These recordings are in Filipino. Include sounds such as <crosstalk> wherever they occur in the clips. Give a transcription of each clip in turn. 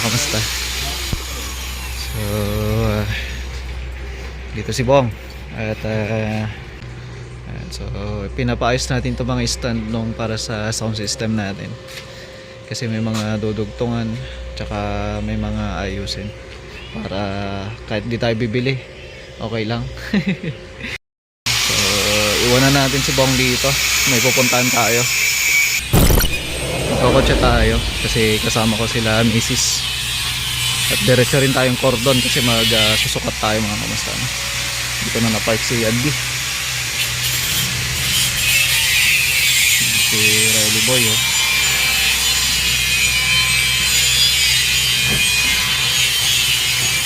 kamusta? So, ah, dito si Bong. At, ah, ayan, so, pinapaayos natin itong mga stand nung para sa sound system natin. Kasi may mga dudugtungan, tsaka may mga ayusin. Para kahit di tayo bibili, okay lang. <laughs> so, iwanan natin si Bong dito. May pupuntahan tayo. Magkakotse tayo kasi kasama ko sila misis. At diretso rin tayong cordon kasi mag uh, tayo mga kamusta. No? Dito na na-park si Andy. Si Riley Boy oh.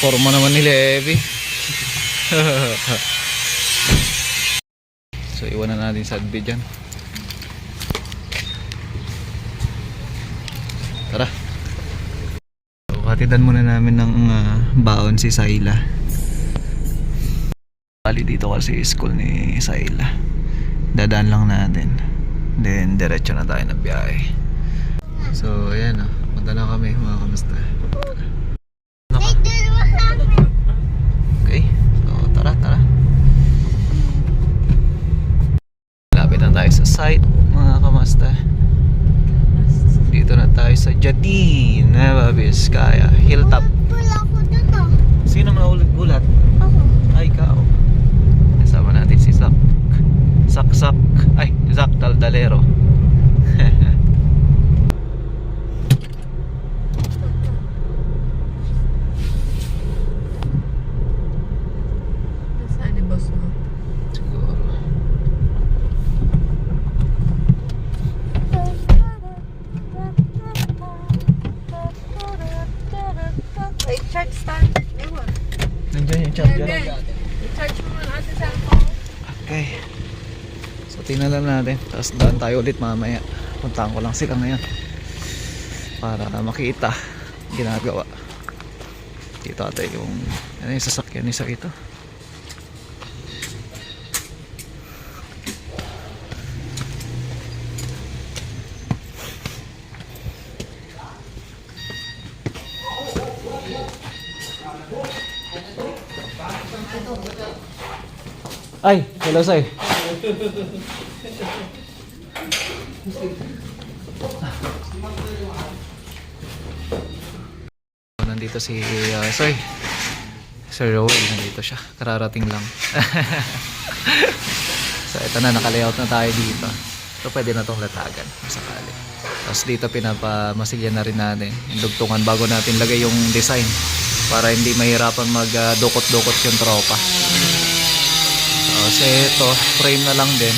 Forma naman ni Levi. <laughs> so iwanan natin sa adbi dyan. Tara. So, hatidan muna namin ng ah, baon si Saila. Bali dito kasi school ni Saila. Dadaan lang natin. Then diretso na tayo na biyahe. So ayan oh. Punta na kami mga kamusta. Okay. So tara tara. Lapit na tayo sa site mga kamusta. Tayo sa Jadin, Nueva Vizcaya, Hilltop. Sino maulit gulat? Ako. Ay, ikaw. Kasama natin si Zak. Sak Sak. Ay, Zak Daldalero. Nasaan ni boss mo? Siguro. Ay, charge stand. Ewan. Nandiyan yung charger. Hindi. I-charge mo muna sa cellphone. Okay. So, tingnan lang natin. Tapos daan tayo ulit mamaya. Puntahan ko lang sila ngayon. Para makita ginagawa. Dito ate yung ano yung sasakyan ni Sarito. Ay, hello Sai. Nandito si uh, Soy. Sir Roel, nandito siya. Kararating lang. <laughs> so, ito na, nakalayout na tayo dito. So, pwede na tong latagan, sakali. Tapos dito, pinapamasilya na rin natin yung dugtungan bago natin lagay yung design para hindi mahirapan mag-dukot-dukot yung tropa. Kasi ito, frame na lang din.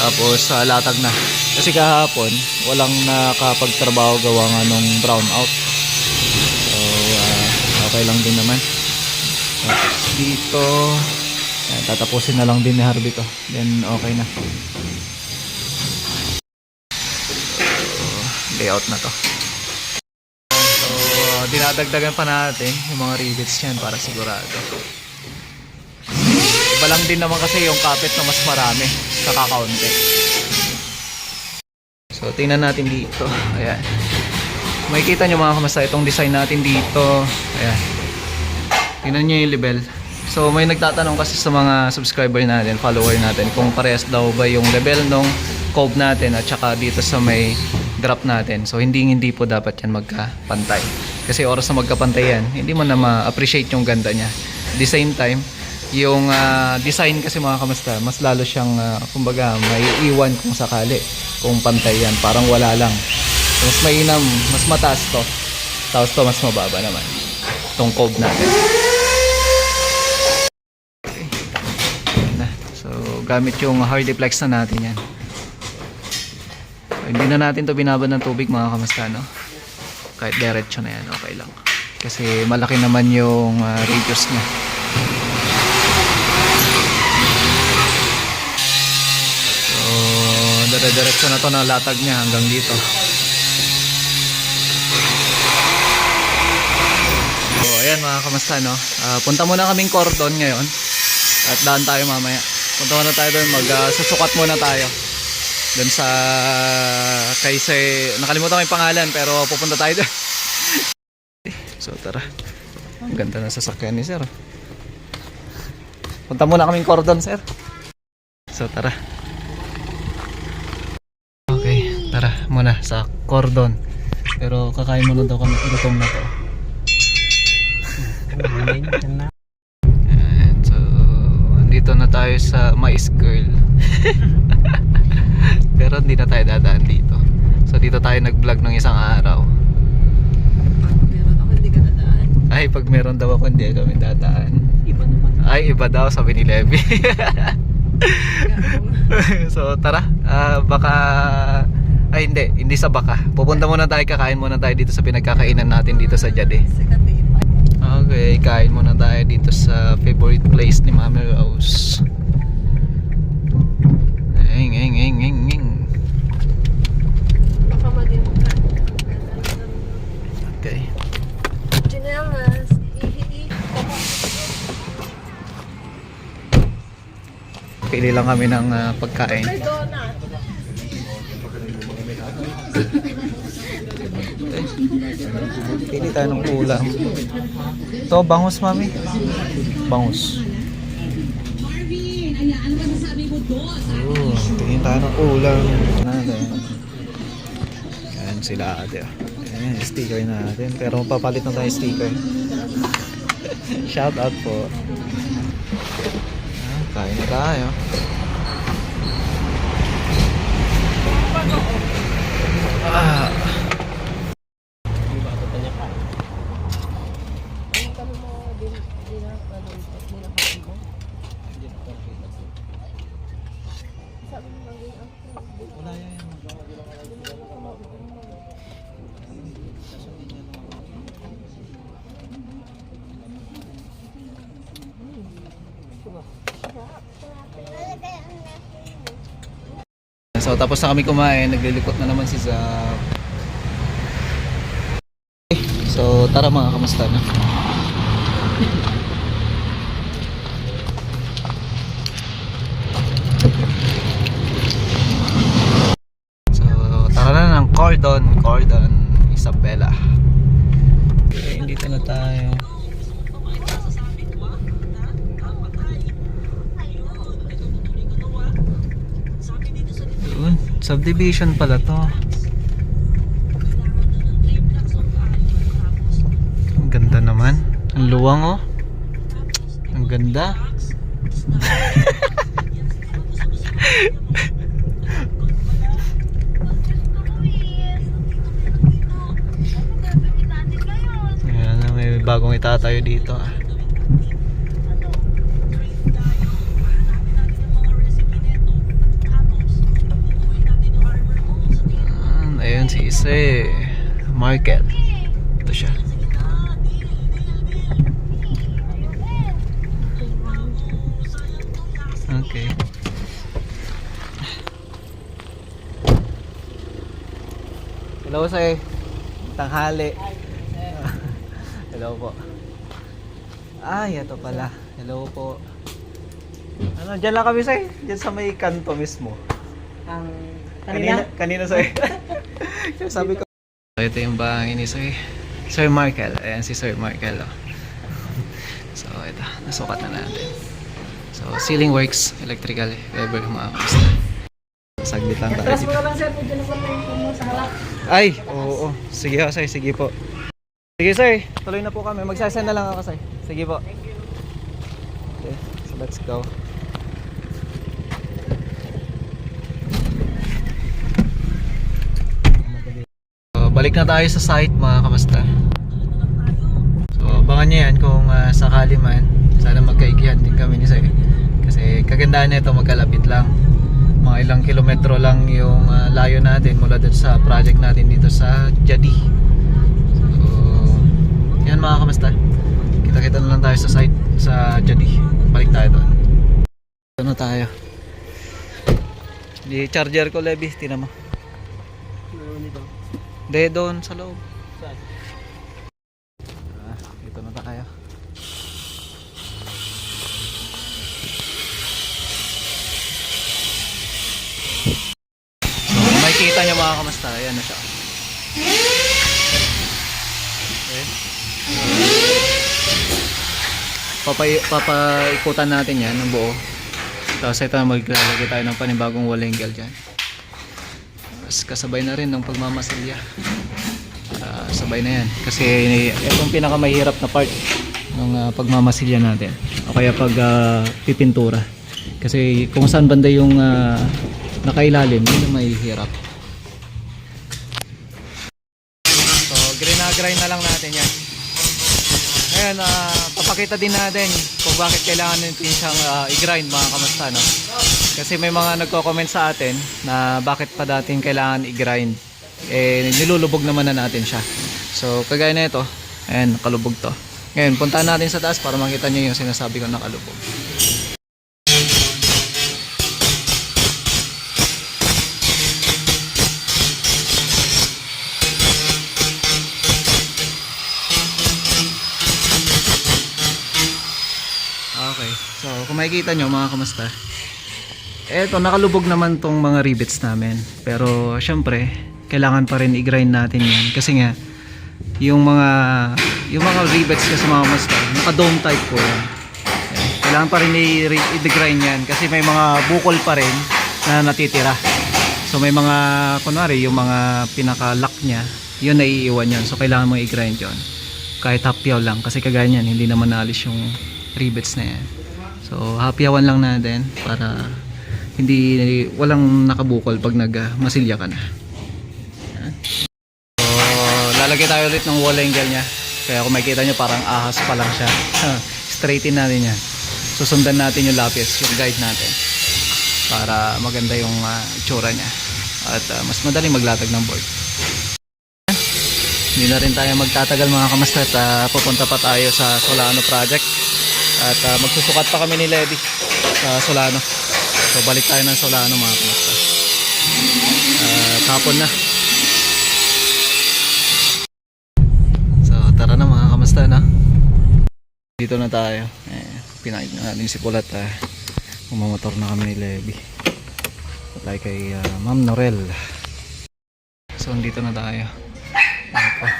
Tapos sa latag na. Kasi kahapon, walang nakapagtrabaho gawa nga nung brown out. Okay lang din naman. Tapos dito, yan, tatapusin na lang din ni Harvey to. Then okay na. So, layout na to. So, dinadagdagan pa natin yung mga rivets yan para sigurado. Iba lang din naman kasi yung kapit na mas marami sa kakaunti. So, tingnan natin dito. Ayan. Makikita nyo mga kamasa itong design natin dito. Ayan. Tingnan nyo yung level. So, may nagtatanong kasi sa mga subscriber natin, follower natin, kung parehas daw ba yung level nung cove natin at saka dito sa may drop natin. So, hindi hindi po dapat yan magkapantay. Kasi oras na magkapantay yan, hindi mo na ma-appreciate yung ganda niya. At the same time, yung ah, design kasi mga kamusta, mas lalo siyang, ah, kumbaga, may iwan kung sakali kung pantay yan. Parang wala lang. Mas mainam, mas mataas to. Tapos to, mas mababa naman. Itong cove natin. So, gamit yung hardiplex na natin yan. So, hindi na natin to binabad ng tubig mga kamusta, no? Kahit diretso na yan, okay lang. Kasi malaki naman yung ah, radius niya. So, dire-diretso na to na latag niya hanggang dito. Ayan mga kamusta, no? Ah, punta muna kaming cordon ngayon. At daan tayo mamaya. Punta muna tayo doon, mag ah, susukat muna tayo. Doon sa kay say, nakalimutan ko yung pangalan pero pupunta tayo doon. <laughs> So tara. Ang ganda ng sasakyan ni sir. Punta muna kaming cordon sir. So tara. Okay, tara muna sa cordon. Pero kakain muna daw kami gutom na to. Ayan, so andito na tayo sa Mais Girl. <laughs> Pero hindi na tayo dadaan dito. So dito tayo nag-vlog ng isang araw. Meron ako hindi ka. Ay, pag meron daw ako, hindi kami dadaan. Iba naman. Ay, iba daw, sabi ni Levi. <laughs> so, tara. Ah, baka... Ay, hindi. Hindi sa baka. Pupunta muna tayo, kakain muna tayo dito sa pinagkakainan natin dito sa Jade. Sikat. Okay, kain muna tayo dito sa favorite place ni Mami Rose. Eng, eng, eng, eng, eng. Baka madimutan. Okay. Ihi. Pili lang kami ng ah, pagkain. May donut. Pili tayo ng ulam. Ito, bangus, mami. Bangus. Oh, tingin tayo ng ulam natin. Yan sila ate. Ayan, sticker natin. Pero papalit na tayo sticker. <laughs> Shout out po. Ah, kain na tayo. Ah. So tapos na kami kumain, naglilikot na naman si Zap. So tara mga kamusta na. So tara na ng Cordon, Cordon, Isabela. Okay, dito na tayo. Yun, subdivision pala to. Ang ganda naman. Ang luwang oh. Ang ganda. <laughs> Ayan, may bagong itatayo dito ah. Ayun si Ise. Market. Ito siya. Okay. Hello, sir. Tanghali. <laughs> Hello po. Ay, ito pala. Hello po. Ano, dyan lang kami, sir. Dyan sa may kanto mismo. Ang Kanina, kanina sir. <laughs> Yung sabi ko. So, ito yung bahay ni Sir. Sir Markel. Ayan si Sir Markel. Oh. So, ito. Nasukat na natin. So, ceiling works, electrical, if ever mga kamusta. Saglit lang tayo dito. sir. Ay, oo, oo. Sige ho, sir. Sige po. Sige, sir. Tuloy na po kami. Magsasend na lang ako, sir. Sige po. Okay, so let's go. So, balik na tayo sa site, mga kamusta. So, abangan nyo yan kung ah, sakali man. Sana magkaigihan din kami ni sir. Kasi kagandahan nito magkalapit lang mga ilang kilometro lang yung ah, layo natin mula dun sa project natin dito sa Jadi. So, yan mga kamusta. Kita-kita na lang tayo sa site sa Jadi. Balik tayo doon. Ito na tayo. Di charger ko, Levi. Tinan mo. De, doon sa loob. Ah, ito na tayo. So, makikita nyo mga kamasta. Ayan na siya. Okay. Papay, natin yan ng buo. Tapos ito maglalagay tayo ng panibagong walingal dyan. Tapos kasabay na rin ng pagmamasilya. Ah, sabay na yan. Kasi itong pinakamahirap na part ng ah, pagmamasilya natin. O kaya pag ah, pipintura. Kasi kung saan banda yung ah, nakailalim, yun ang mahihirap. So, grinagrind na lang natin yan. Ngayon, ah, papakita din natin kung bakit kailangan natin siyang ah, i-grind mga kamusta, no? Kasi may mga nagko-comment sa atin na bakit pa dating kailangan i-grind. Eh, nilulubog naman na natin siya. So, kagaya na ito, ayan, nakalubog to. Ngayon, puntahan natin sa taas para makita nyo yung sinasabi ko nakalubog. Okay. So, kung makikita nyo mga kamusta, eto, nakalubog naman tong mga rivets namin. Pero, syempre, kailangan pa rin i-grind natin yan. Kasi nga, yung mga, yung mga rivets kasi mga kamusta, naka-dome type po yan. Kailangan pa rin i-grind yan kasi may mga bukol pa rin na natitira. So, may mga, kunwari, yung mga pinaka-lock niya, yun naiiwan yun. So, kailangan mo i-grind yun kahit hapyaw lang kasi kagaya niyan hindi naman naalis yung rivets na yan so hapyawan lang natin para hindi walang nakabukol pag nag ah, ka na. So lalagay tayo ulit ng wall angle niya. Kaya kung makikita nyo parang ahas pa lang siya. Straighten natin yan. Susundan natin yung lapis yung guide natin para maganda yung uh, itsura niya. At ah, mas madaling maglatag ng board. Hindi na rin tayo magtatagal mga kamasta at ah, pupunta pa tayo sa Solano project. At ah, magsusukat pa kami ni Lady sa Solano so balik tayo ng Solano mga kamasta at hapon na so tara na mga kamasta na dito na tayo eh, pinahid na natin si Pulat ah. umamotor na kami ni Levi tayo kay ah, Ma'am Norel so dito na tayo pa?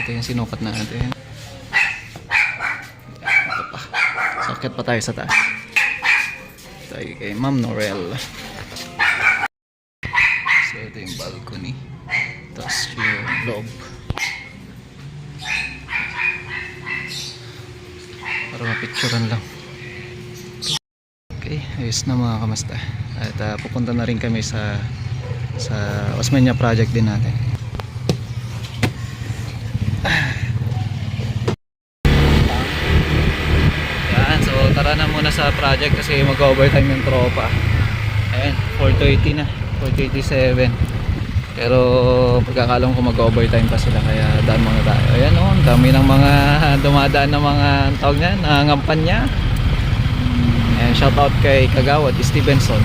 Ito yung sinukat natin. Ito pa. Sakit pa tayo sa taas. Tayo kay Ma'am Norel. So ito yung balcony. Tapos yung loob. Para mapicturean lang. Okay, ayos na mga kamasta. At ah, pupunta na rin kami sa sa Osmeña project din natin. Yan, so tara na muna sa project kasi mag-overtime yung tropa. Ayan, 4.30 na, 4.37. Pero pagkakalam ko mag-overtime pa sila kaya daan muna tayo. Ayan o, ang dami ng mga dumadaan ng mga tawag niya, nangangampan niya. Ayan, shout out kay Kagawad Stevenson.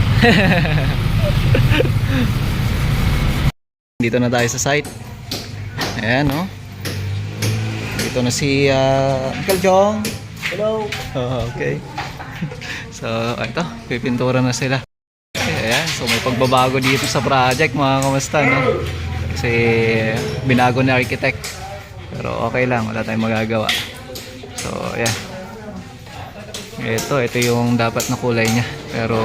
<laughs> Dito na tayo sa site. Ayan o. Dito na si ah, Uncle Jong. Hello. okay. so, ito, pipintura na sila. Ayan, so may pagbabago dito sa project mga kamusta, no? Kasi binago ni architect. Pero okay lang, wala tayong magagawa. So, ayan. Ito, ito yung dapat na kulay niya. Pero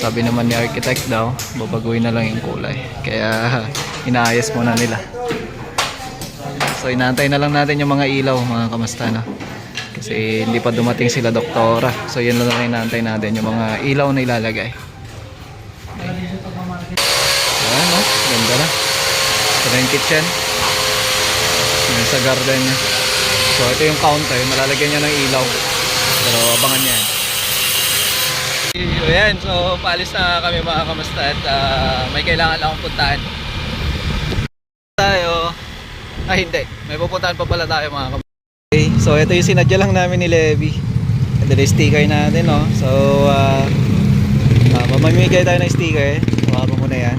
sabi naman ni architect daw, babaguhin na lang yung kulay. Kaya inaayos muna nila. So inaantay na lang natin yung mga ilaw mga kamasta no? Kasi hindi pa dumating sila doktora. So yun lang ang inaantay natin yung mga ilaw na ilalagay. Ayan no? Ganda na. Ito na yung kitchen. Yan sa garden niya. So ito yung counter. Malalagyan niya ng ilaw. Pero abangan niya yan. Ayan, so paalis na kami mga kamasta at ah, may kailangan lang akong puntahan. <laughs> Ay hindi, may pupuntahan pa pala tayo mga kamasta. Okay, so ito yung sinadya lang namin ni Levi. Ito yung sticker natin, no? So, ah, uh, mamamigay tayo ng sticker. Hawakan ko muna yan.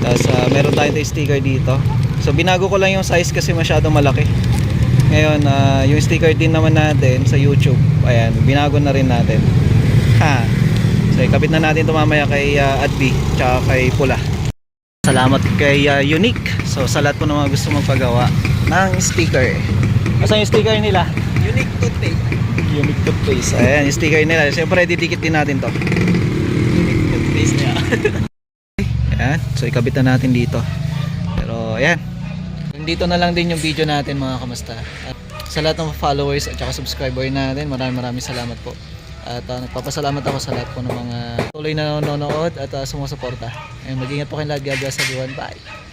Tapos ah, meron tayong tayo sticker dito. So binago ko lang yung size kasi masyado malaki. Ngayon, ah, yung sticker din naman natin sa YouTube. Ayan, binago na rin natin. Ha. So ikabit na natin ito kay uh, Adbi tsaka kay Pula. Salamat kay ah, Unique. So sa lahat po ng mga gusto magpagawa ng sticker. Asan yung sticker nila? Unique toothpaste. Unique toothpaste. Ayan, yung sticker nila. Siyempre, didikit din natin to. Unique toothpaste niya. <laughs> Ayan, so ikabit na natin dito. Pero ayan. Dito na lang din yung video natin mga kamusta. At sa lahat ng followers at saka subscriber natin, maraming maraming salamat po. At uh, nagpapasalamat ako sa lahat po ng mga tuloy na nanonood at uh, sumusuporta. Ayun, mag-ingat po kayo lahat. God bless everyone. Bye!